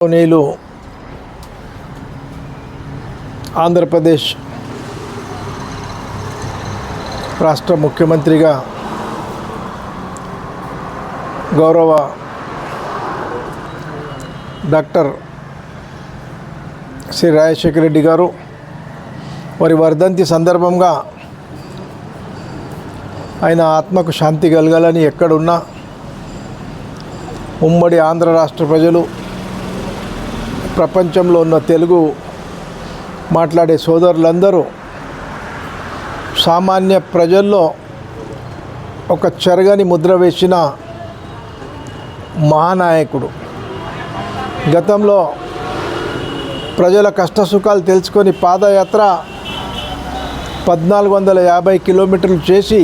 నీళ్ళు ఆంధ్రప్రదేశ్ రాష్ట్ర ముఖ్యమంత్రిగా గౌరవ డాక్టర్ శ్రీ రాజశేఖర రెడ్డి గారు వారి వర్ధంతి సందర్భంగా ఆయన ఆత్మకు శాంతి కలగాలని ఎక్కడున్నా ఉమ్మడి ఆంధ్ర రాష్ట్ర ప్రజలు ప్రపంచంలో ఉన్న తెలుగు మాట్లాడే సోదరులందరూ సామాన్య ప్రజల్లో ఒక చెరగని ముద్ర వేసిన మహానాయకుడు. గతంలో ప్రజల కష్టసుఖాలు తెలుసుకొని పాదయాత్ర పద్నాలుగు వందల యాభై కిలోమీటర్లు చేసి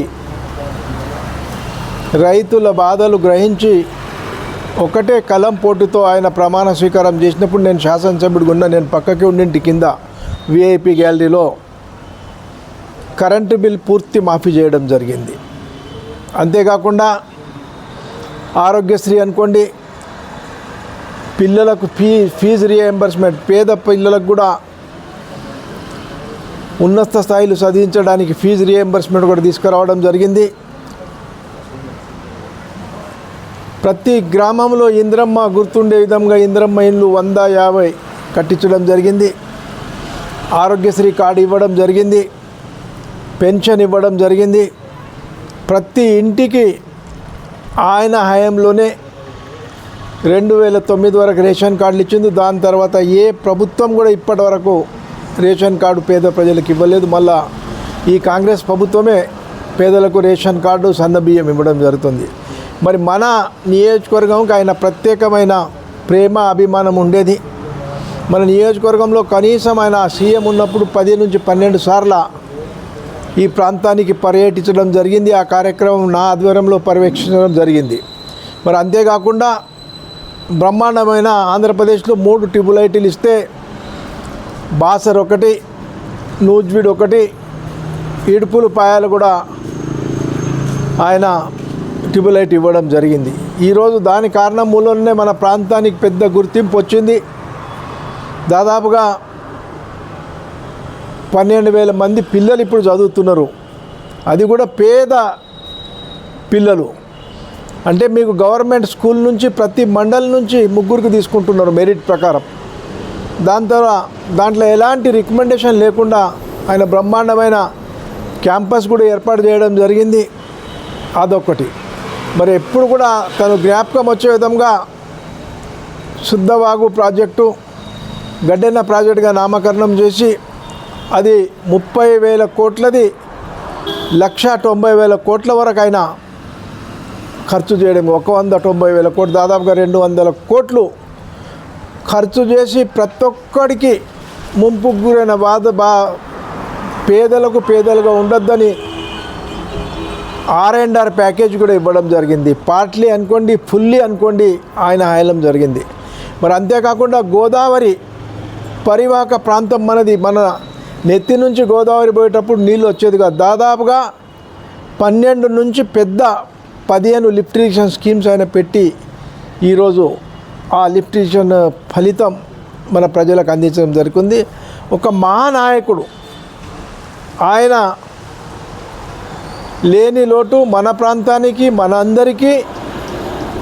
రైతుల బాధలు గ్రహించి ఒకటే కలం పోటుతో ఆయన ప్రమాణ స్వీకారం చేసినప్పుడు నేను శాసనసభ్యుడిగా ఉన్న నేను పక్కకి ఉండింటి కింద విఐపి గ్యాలరీలో కరెంటు బిల్ పూర్తి మాఫీ చేయడం జరిగింది. అంతేకాకుండా ఆరోగ్యశ్రీ అనుకోండి పిల్లలకు ఫీ ఫీజు రియంబర్స్మెంట్ పేద పిల్లలకు కూడా ఉన్నత స్థాయిలు చదివించడానికి ఫీజు రియంబర్స్మెంట్ కూడా తీసుకురావడం జరిగింది. ప్రతి గ్రామంలో ఇంద్రమ్మ గుర్తుండే విధంగా ఇంద్రమ్మ ఇండ్లు వంద యాభై కట్టించడం జరిగింది. ఆరోగ్యశ్రీ కార్డు ఇవ్వడం జరిగింది. పెన్షన్ ఇవ్వడం జరిగింది. ప్రతి ఇంటికి ఆయన హయాంలోనే రెండు వేల తొమ్మిది వరకు రేషన్ కార్డులు ఇచ్చింది. దాని తర్వాత ఏ ప్రభుత్వం కూడా ఇప్పటి వరకు రేషన్ కార్డు పేద ప్రజలకు ఇవ్వలేదు. మళ్ళా ఈ కాంగ్రెస్ ప్రభుత్వమే పేదలకు రేషన్ కార్డు సన్న బియ్యం ఇవ్వడం జరుగుతుంది. మరి మన నియోజకవర్గంకి ఆయన ప్రత్యేకమైన ప్రేమ అభిమానం ఉండేది. మన నియోజకవర్గంలో కనీసం ఆయన సీఎం ఉన్నప్పుడు పది నుంచి పన్నెండు సార్ల ఈ ప్రాంతానికి పర్యటించడం జరిగింది. ఆ కార్యక్రమం నా ఆధ్వర్యంలో పర్యవేక్షించడం జరిగింది. మరి అంతేకాకుండా బ్రహ్మాండమైన ఆంధ్రప్రదేశ్లో మూడు ట్యూబులైట్లు ఇస్తే బాసర్ ఒకటి నూజ్వీడ్ ఒకటి ఇడుపులు పాయాలు కూడా ఆయన ట్యూబులైట్ ఇవ్వడం జరిగింది. ఈరోజు దాని కారణం మూలంలోనే మన ప్రాంతానికి పెద్ద గుర్తింపు వచ్చింది. దాదాపుగా పన్నెండు వేల మంది పిల్లలు ఇప్పుడు చదువుతున్నారు. అది కూడా పేద పిల్లలు. అంటే మీకు గవర్నమెంట్ స్కూల్ నుంచి ప్రతి మండలి నుంచి ముగ్గురికి తీసుకుంటున్నారు మెరిట్ ప్రకారం. దాని తర్వాత దాంట్లో ఎలాంటి రికమెండేషన్ లేకుండా ఆయన బ్రహ్మాండమైన క్యాంపస్ కూడా ఏర్పాటు చేయడం జరిగింది. అదొకటి మరి ఎప్పుడు కూడా తను జ్ఞాపకం వచ్చే విధంగా శుద్ధవాగు ప్రాజెక్టు గడ్డెన్న ప్రాజెక్టుగా నామకరణం చేసి అది ముప్పై వేల కోట్లది లక్ష తొంభై వేల కోట్ల వరకు అయినా ఖర్చు చేయడం. ఒక వంద తొంభై వేల కోట్లు దాదాపుగా రెండు వందల కోట్లు ఖర్చు చేసి ప్రతి ఒక్కడికి ముంపు గురైన బాధ బా పేదలకు పేదలుగా ఉండొద్దని ఆర్ అండ్ ఆర్ ప్యాకేజ్ కూడా ఇవ్వడం జరిగింది. పార్ట్లీ అనుకోండి ఫుల్లీ అనుకోండి ఆయన హాయలం జరిగింది. మరి అంతేకాకుండా గోదావరి పరివాహక ప్రాంతం మనది. మన నెత్తి నుంచి గోదావరి పోయేటప్పుడు నీళ్ళు వచ్చేదిగా దాదాపుగా పన్నెండు నుంచి పెద్ద పదిహేను లిఫ్ట్ ఇరిగేషన్ స్కీమ్స్ ఆయన పెట్టి ఈరోజు ఆ లిఫ్ట్ ఇరిగేషన్ ఫలితం మన ప్రజలకు అందించడం జరుగుతుంది. ఒక మహానాయకుడు ఆయన లేని లోటు మన ప్రాంతానికి మన అందరికీ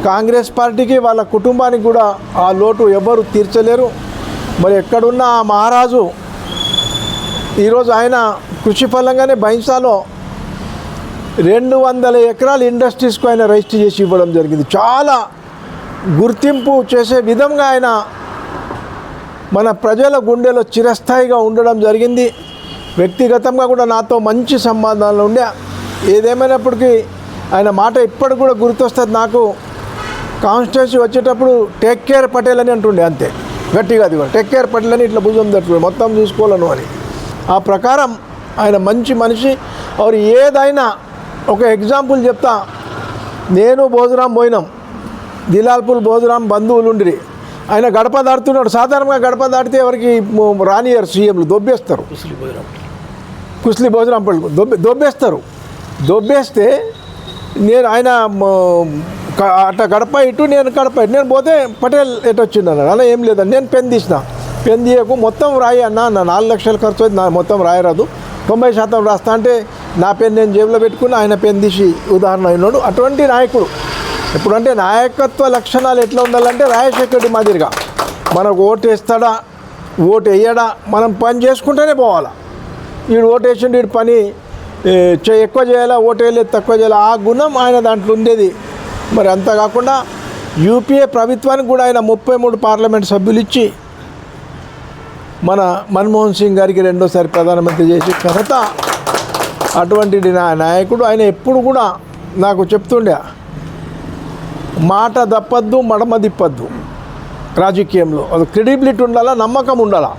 కాంగ్రెస్ పార్టీకి వాళ్ళ కుటుంబానికి కూడా ఆ లోటు ఎవరు తీర్చలేరు. మరి ఎక్కడున్న ఆ మహారాజు ఈరోజు ఆయన కృషి ఫలంగానే బైన్సాలో రెండు వందల ఎకరాల ఇండస్ట్రీస్కు ఆయన రిజిస్టర్ చేసి ఇవ్వడం జరిగింది. చాలా గుర్తింపు చేసే విధంగా ఆయన మన ప్రజల గుండెలో చిరస్థాయిగా ఉండడం జరిగింది. వ్యక్తిగతంగా కూడా నాతో మంచి సంబంధాలు ఉండే. ఏదేమైనప్పటికీ ఆయన మాట ఇప్పటికి కూడా గుర్తొస్తుంది నాకు. కాన్స్టిట్యూన్సీ వచ్చేటప్పుడు టేక్ కేర్ పటేల్ అని అంటుండే అంతే. గట్టిగా అది కూడా. టేక్ కేర్ పటేల్ అని ఇట్లా భుజం తట్టు మొత్తం చూసుకోవాలను అని. ఆ ప్రకారం ఆయన మంచి మనిషి. ఆరు ఏదైనా ఒక ఎగ్జాంపుల్ చెప్తా. నేను భోజరాం పోయినాం. దిలాల్పూల్ భోజరాం బంధువులు ఉండిరి. ఆయన గడప దాటుతున్నాడు. సాధారణంగా గడప దాటితే ఎవరికి రానియరు సీఎంలు. దొబ్బేస్తారు. కుస్లీ భోజనం పళ్ళు. దొబ్బే దొబ్బేస్తారు. దొబ్బేస్తే నేను ఆయన అట్లా అట్ట గడప ఇటు నేను గడప ఇటు. నేను పోతే పటేల్ ఎటు వచ్చింది అన్నాడు. అలా ఏం లేదండి. నేను పెన్ తీసిన. పెన్ తీయకు మొత్తం రాయి అన్న నా నాలుగు లక్షలు ఖర్చు అయితే నా మొత్తం రాయరాదు తొంభై శాతం రాస్తా అంటే నా పెన్ నేను జేబులో పెట్టుకుని ఆయన పెన్ తీసి ఉదాహరణ అయినాడు. అటువంటి నాయకుడు. ఇప్పుడంటే నాయకత్వ లక్షణాలు ఎట్లా ఉండాలంటే రాజశేఖర రెడ్డి మాదిరిగా. మనకు ఓటు వేస్తాడా? ఓటు వేయడా? మనం పని చేసుకుంటూనే పోవాలా. వీడు ఓటు వేసిండు వీడు పని ఎక్కువ చేయాలా ఓటు వేయలేదు తక్కువ చేయాలా? ఆ గుణం ఆయన దాంట్లో ఉండేది. మరి అంతా కాకుండా యూపీఏ ప్రభుత్వానికి కూడా ఆయన ముప్పై మూడు పార్లమెంట్ సభ్యులు ఇచ్చి మన మన్మోహన్ సింగ్ గారికి రెండోసారి ప్రధానమంత్రి చేసి ఘనత అటువంటి నా నాయకుడు. ఆయన ఎప్పుడు కూడా నాకు చెప్తుండే మాట దప్పద్దు మడమ తిప్పద్దు. రాజకీయంలో. అది క్రెడిబిలిటీ ఉండాలా నమ్మకం ఉండాలా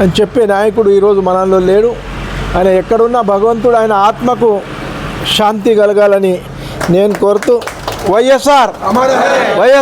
అని చెప్పే నాయకుడు ఈరోజు మనలో లేడు. ఆయన ఎక్కడున్నా భగవంతుడు ఆయన ఆత్మకు శాంతి కలగాలని నేను కోరుతూ వైఎస్ఆర్ వైఎస్